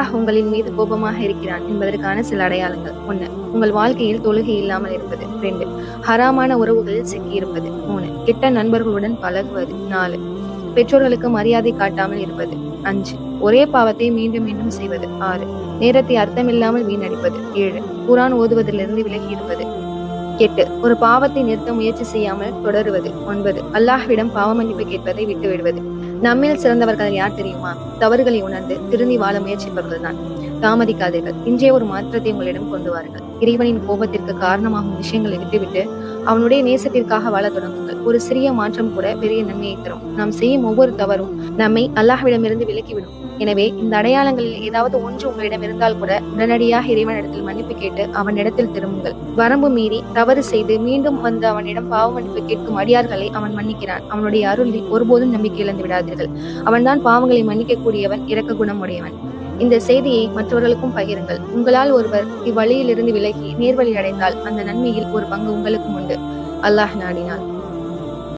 அல்லாஹ் உங்களின் மீது கோபமாக இருக்கிறான் என்பதற்கான சில அடையாளங்கள். ஒண்ணு உங்கள் வாழ்க்கையில் தொழுகை இல்லாமல் இருப்பது. ரெண்டு ஹராமான உறவுகளில் சிக்கியிருப்பது. மூணு கெட்ட நண்பர்களுடன் பழகுவது. நாலு பெற்றோர்களுக்கு மரியாதை காட்டாமல் இருப்பது. அஞ்சு ஒரே பாவத்தை மீண்டும் மீண்டும் செய்வது. ஆறு நேரத்தை அர்த்தமில்லாமல் வீணடிப்பது. ஏழு குரான் ஓதுவதிலிருந்து விலகி இருப்பது எட்டு ஒரு பாவத்தை நிறுத்த முயற்சி செய்யாமல் தொடருவது. ஒன்பது அல்லாஹ்விடம் பாவமன்னிப்பு கேட்பதை விட்டுவிடுவது. நம்மில் சிறந்தவர்கள் யார் தெரியுமா? தவறுகளை உணர்ந்து திருந்தி வாழ முயற்சிப்பவர்கள் தான் தாமதிக்காதீர்கள். இன்றைய ஒரு மாற்றத்தை உங்களிடம் கொண்டு வாருங்கள். இறைவனின் கோபத்திற்கு காரணமாகும் விஷயங்களை விட்டுவிட்டு அவனுடைய நேசத்திற்காக வாழ தொடங்குங்கள். ஒரு சிறிய மாற்றம் கூட பெரிய நன்மையை தரும். நாம் செய்யும் ஒவ்வொரு தவறும் நம்மை அல்லாஹ்விடமிருந்து விலக்கிவிடும். எனவே இந்த அடையாளங்களில் ஏதாவது ஒன்று உங்களிடம் இருந்தால் கூட உடனடியாக இறைவனிடத்தில் மன்னிப்பு கேட்டு அவனிடத்தில் திரும்புங்கள். வரம்பு மீறி தவறு செய்து மீண்டும் வந்து அவனிடம் பாவ மன்னிப்பு கேட்கும் அடியார்களை அவன் மன்னிக்கிறான். அவனுடைய அருளில் ஒருபோதும் நம்பிக்கை இழந்து விடாதீர்கள். அவன்தான் பாவங்களை மன்னிக்கக்கூடியவன் இறக்க இரக்க குணமுடையவன். இந்த செய்தியை மற்றவர்களுக்கும் பகிருங்கள். உங்களால் ஒருவர் இவ்வழியிலிருந்து விலகி நேர்வழி அடைந்தால் அந்த நன்மையில் ஒரு பங்கு உங்களுக்கும் உண்டு. அல்லாஹ் நாடினாள்